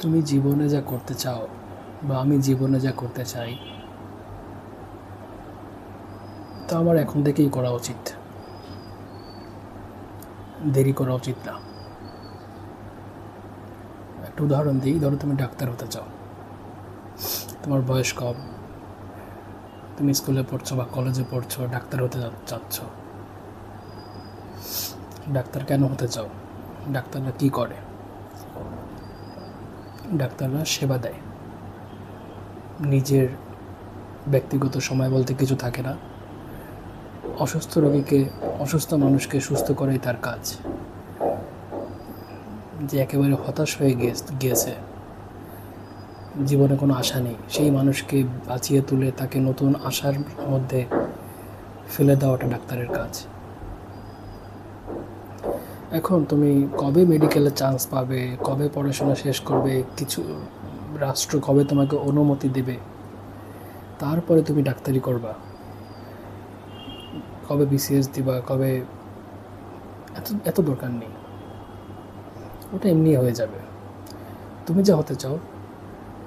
তুমি জীবনে যা করতে চাও বা আমি জীবনে যা করতে চাই, তা আমার এখন থেকেই করা উচিত। দেরি করা উচিত না। একটা উদাহরণ দিই, ধরো তুমি ডাক্তার হতে চাও। তোমার বয়স কম। তুমি স্কুলে পড়ছো বা কলেজে পড়ছো, ডাক্তার হতে চাচ্ছ। ডাক্তার কেন হতে চাও? ডাক্তাররা কি করে? ডাক্তাররা সেবা দেয়। নিজের ব্যক্তিগত সময় বলতে কিছু থাকে না। অসুস্থ রোগীকে, অসুস্থ মানুষকে সুস্থ করাই তার কাজ। যে একেবারে হতাশ হয়ে গিয়ে- গিয়েছে। জীবনে কোনো আশা নেই। সেই মানুষকে বাঁচিয়ে তুলে তাকে নতুন আশার মধ্যে ফেলে দেওয়াটা ডাক্তারের কাজ। এখন তুমি কবে মেডিকেলে চান্স পাবে? কবে পড়াশোনা শেষ করবে? কিছু রাষ্ট্র কবে তোমাকে অনুমতি দেবে? তারপরে তুমি ডাক্তারি করবা। কবে বিসিএস দিবা? কবে এত এত দরকার নেই। ওটা এমনি হয়ে যাবে। তুমি যা হতে চাও,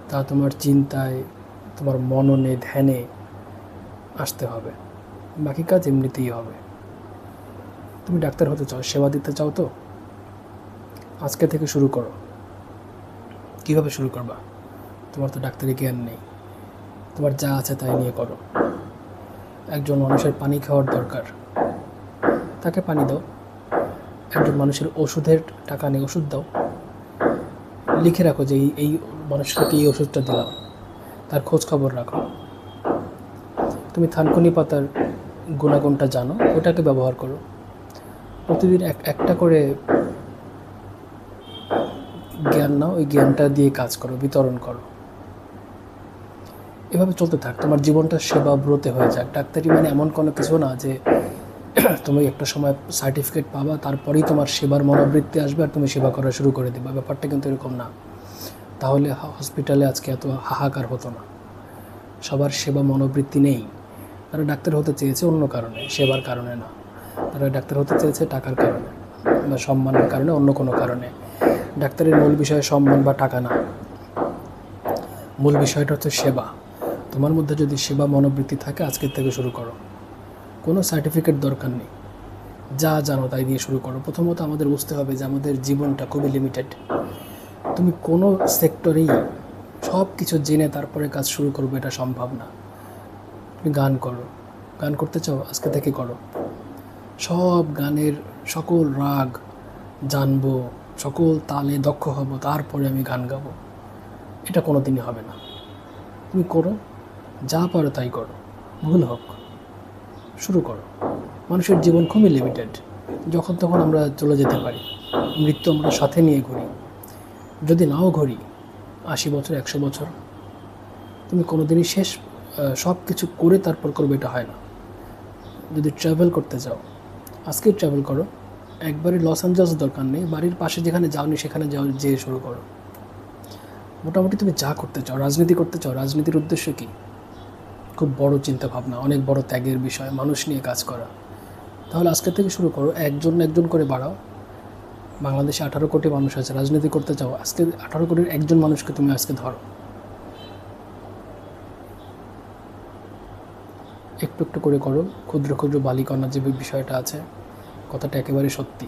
তা তোমার চিন্তায়, তোমার মননে, ধ্যানে আসতে হবে। বাকি কাজ এমনিতেই হবে। তুমি ডাক্তার হতে চাও, সেবা দিতে চাও তো? আজকে থেকে শুরু করো। কীভাবে শুরু করবা? তোমার তো ডাক্তারি জ্ঞান নেই। তোমার যা আছে তাই নিয়ে করো। একজন মানুষের পানি খাওয়ার দরকার। তাকে পানি দাও। একজন মানুষের ওষুধের টাকা নেই ওষুধ দাও। লিখে রাখো যে এই এই মানুষটাকে এই ওষুধটা দিলাম। তার খোঁজ খবর রাখো। তুমি থানকুনি পাতার গুণাগুণটা জানো, ওটাকে ব্যবহার করো। প্রতিদিন এক, একটা করে জ্ঞান নাও, ওই জ্ঞানটা দিয়ে কাজ করো, বিতরণ করো। এভাবে চলতে থাক, তোমার জীবনটা সেবা ব্রতে হয়ে যাক। ডাক্তারি মানে এমন কোনো কিছু না যে তুমি একটা সময় সার্টিফিকেট পাবা, তারপরেই তোমার সেবার মনোবৃত্তি আসবে আর তুমি সেবা করা শুরু করে দেবা। ব্যাপারটা কিন্তু এরকম না। তাহলে হসপিটালে আজকে এত হাহাকার হতো না। সবার সেবা মনোবৃত্তি নেই। তারা ডাক্তার হতে চেয়েছে অন্য কারণে, সেবার কারণে না। তারা ডাক্তার হতে চেয়েছে টাকার কারণে বা সম্মানের কারণে, অন্য কোনো কারণে। ডাক্তারের মূল বিষয় সম্মান বা টাকা না। মূল বিষয়টা হচ্ছে সেবা। তোমার মধ্যে যদি সেবা মনোবৃত্তি থাকে, আজকের থেকে শুরু করো। কোনো সার্টিফিকেট দরকার নেই। যা জানো তাই দিয়ে শুরু করো। প্রথমত আমাদের বুঝতে হবে যে আমাদের জীবনটা খুবই লিমিটেড তুমি কোনো সেক্টরেই সব কিছু জেনে তারপরে কাজ শুরু করবে, এটা সম্ভব না। তুমি গান করো। গান করতে চাও, আজকে থেকে করো। সব গানের সকল রাগ জানব, সকল তালে দক্ষ হব, তারপরে আমি গান গাবো। এটা কোনো দিনই হবে না। তুমি করো, যা পারো তাই করো। ভুল হোক। শুরু করো। মানুষের জীবন খুবই লিমিটেড যখন তখন আমরা চলে যেতে পারি। মৃত্যু আমরা সাথে নিয়ে ঘুরি। যদি নাও ঘুরি, আশি বছর, একশো বছর, তুমি কোনো দিনই শেষ সব কিছু করে তারপর করবে এটা হয় না। যদি ট্রাভেল করতে চাও আজকেই ট্রাভেল করো। একবারে লস অ্যাঞ্জেলস দরকার নেই, বাড়ির পাশে যেখানে যাওনি সেখানে যাও, যেয়ে শুরু করো। মোটামুটি তুমি যা করতে চাও, রাজনীতি করতে চাও, রাজনীতির উদ্দেশ্য কী? খুব বড় চিন্তা ভাবনা অনেক বড় ত্যাগের বিষয়, মানুষ নিয়ে কাজ করা। তাহলে আজকে থেকে শুরু করো, একজন একজন করে বাড়াও। বাংলাদেশে আঠারো কোটি মানুষ আছে, রাজনীতি করতে চাও, আজকে আঠারো কোটির একজন মানুষকে তুমি আজকে ধরো। একটু একটু করে করো। ক্ষুদ্র ক্ষুদ্র বালিকণা যে বিষয়টা আছে কথাটা একেবারে সত্যি।